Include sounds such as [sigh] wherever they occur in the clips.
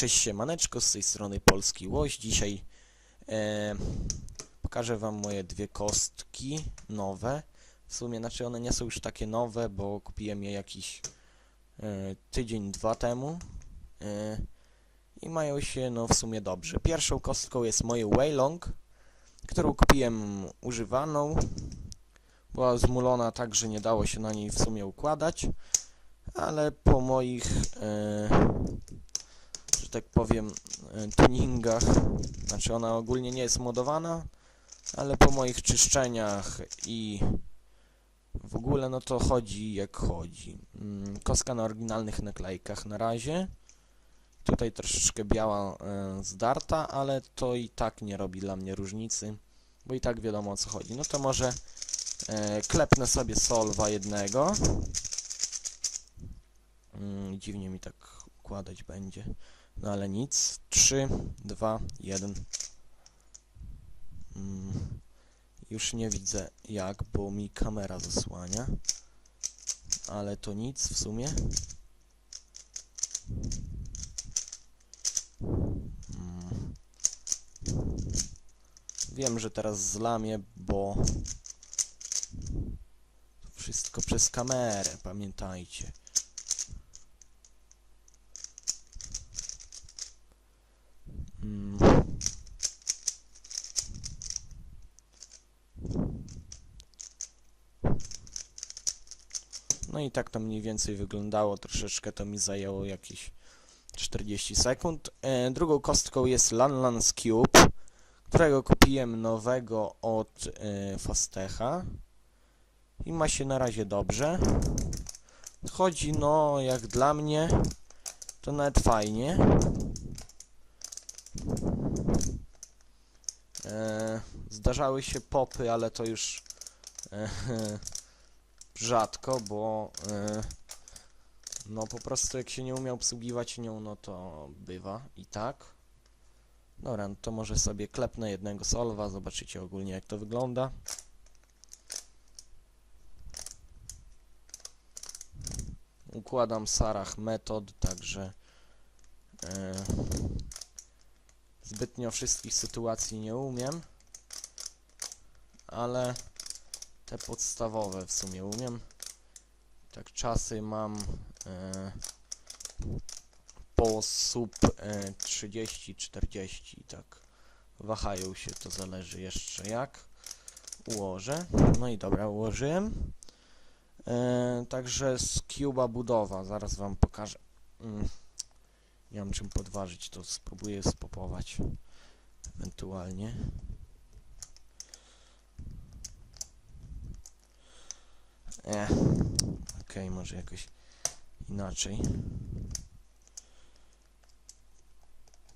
Cześć siemaneczko, z tej strony Polski Łoś. Dzisiaj e, pokażę wam moje dwie kostki nowe. W sumie, znaczy one nie są już takie nowe, bo kupiłem je jakiś e, tydzień, dwa temu. E, I mają się no w sumie dobrze. Pierwszą kostką jest moje Waylong, którą kupiłem używaną. Była zmulona tak, że nie dało się na niej w sumie układać. Ale po moich e, że tak powiem, e, tuningach. Znaczy ona ogólnie nie jest modowana, ale po moich czyszczeniach i w ogóle no to chodzi jak chodzi. Mm, Kostka na oryginalnych naklejkach na razie. Tutaj troszeczkę biała e, zdarta, ale to i tak nie robi dla mnie różnicy, bo i tak wiadomo o co chodzi. No to może e, klepnę sobie solwa jednego. Mm, dziwnie mi tak układać będzie. No ale nic. 3, 2, 1. Mm, już nie widzę jak, bo mi kamera zasłania. Ale to nic w sumie. Mm. Wiem, że teraz zlamię, bo wszystko przez kamerę, pamiętajcie. Mm. No i tak to mniej więcej wyglądało. Troszeczkę to mi zajęło jakieś 40 sekund. E, drugą kostką jest Lanlans Cube, którego kupiłem nowego od e, Fastecha. I ma się na razie dobrze. Chodzi no jak dla mnie to nawet fajnie. E, zdarzały się popy, ale to już e, [laughs] rzadko, bo e, no po prostu jak się nie umie obsługiwać nią, no to bywa i tak. Dobra, no to może sobie klepnę jednego solwa, zobaczycie ogólnie jak to wygląda. Układam Sarach metod, także e, zbytnio wszystkich sytuacji nie umiem, ale te podstawowe w sumie umiem. Tak czasy mam e, po sub e, 30-40, tak wahają się, to zależy jeszcze jak ułożę. No i dobra, ułożyłem. E, także z Cuba budowa, zaraz wam pokażę. Mm. Nie mam czym podważyć, to spróbuję spopować ewentualnie. E, okej, może jakoś inaczej.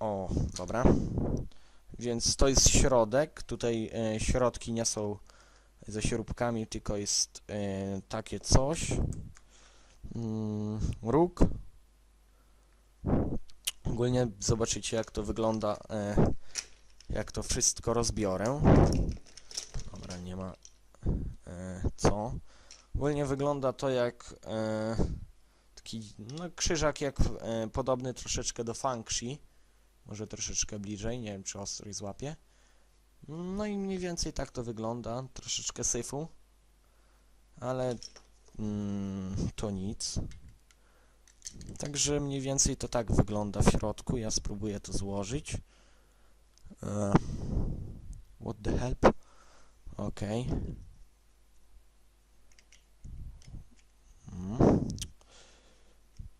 O, dobra. Więc to jest środek. Tutaj e, środki nie są ze śrubkami, tylko jest e, takie coś. Mm, róg. Ogólnie zobaczycie jak to wygląda, e, jak to wszystko rozbiorę. Dobra, nie ma e, co. Ogólnie wygląda to jak e, taki no, krzyżak, jak e, podobny troszeczkę do Fangshi. Może troszeczkę bliżej, nie wiem czy ostry złapie. No i mniej więcej tak to wygląda. Troszeczkę syfu. Ale mm, to nic. Także mniej więcej to tak wygląda w środku. Ja spróbuję to złożyć. E, what the help? Okej. Mm.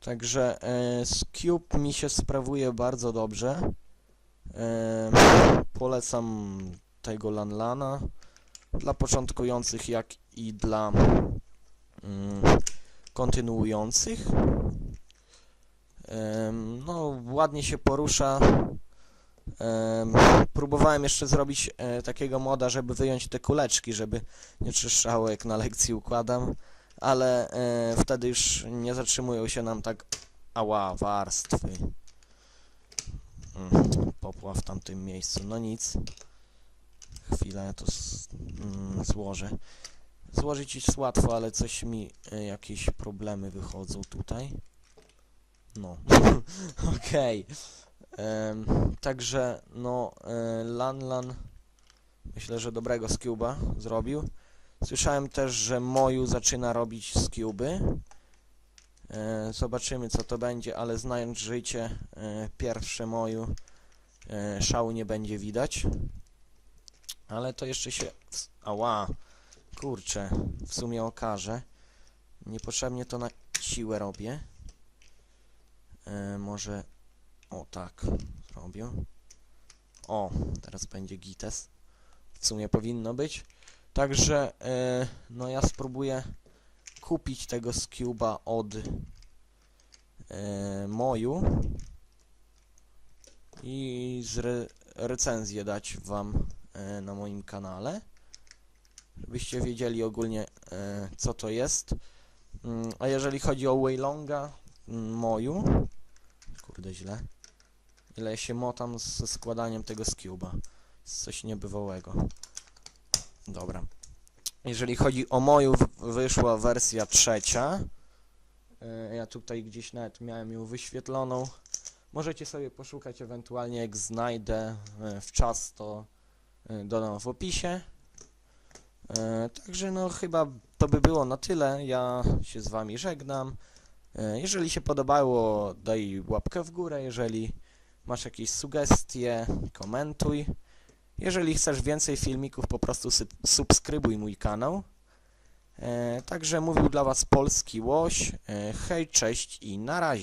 Także e, Cube mi się sprawuje bardzo dobrze. E, polecam tego Lanlana dla początkujących, jak i dla mm, kontynuujących. Em, no, ładnie się porusza. Em, próbowałem jeszcze zrobić e, takiego moda, żeby wyjąć te kuleczki, żeby nie trzeszczało jak na lekcji układam, ale e, wtedy już nie zatrzymują się nam tak ała warstwy. Mm, popła w tamtym miejscu. No nic. Chwilę to z, mm, złożę. Złożyć jest łatwo, ale coś mi e, jakieś problemy wychodzą tutaj. No. [laughs] Okej. Em, także no e, Lan Lan myślę, że dobrego Scuba zrobił. Słyszałem też, że Moju zaczyna robić Scuby. E, zobaczymy co to będzie, ale znając życie, e, pierwsze Moju e, szału nie będzie widać. Ale to jeszcze się... Ała! Kurczę, w sumie okaże. Niepotrzebnie to na siłę robię. Może... O tak, zrobię. O, teraz będzie gites. W sumie powinno być. Także, e, no ja spróbuję kupić tego Scuba od e, Moju i z re recenzję dać wam e, na moim kanale, żebyście wiedzieli ogólnie e, co to jest. Mm, a jeżeli chodzi o Waylonga mm, Moju, kurde źle, ile się motam ze składaniem tego Scuba, coś niebywałego. Dobra. Jeżeli chodzi o moją, wyszła wersja trzecia. E, Ja tutaj gdzieś nawet miałem ją wyświetloną. Możecie sobie poszukać ewentualnie jak znajdę e, w czas, to e, dodam w opisie. Także no chyba to by było na tyle. Ja się z wami żegnam. Jeżeli się podobało, daj łapkę w górę. Jeżeli masz jakieś sugestie, komentuj. Jeżeli chcesz więcej filmików, po prostu subskrybuj mój kanał. E, także mówił dla Was Polski Łoś. E, hej, cześć i na razie.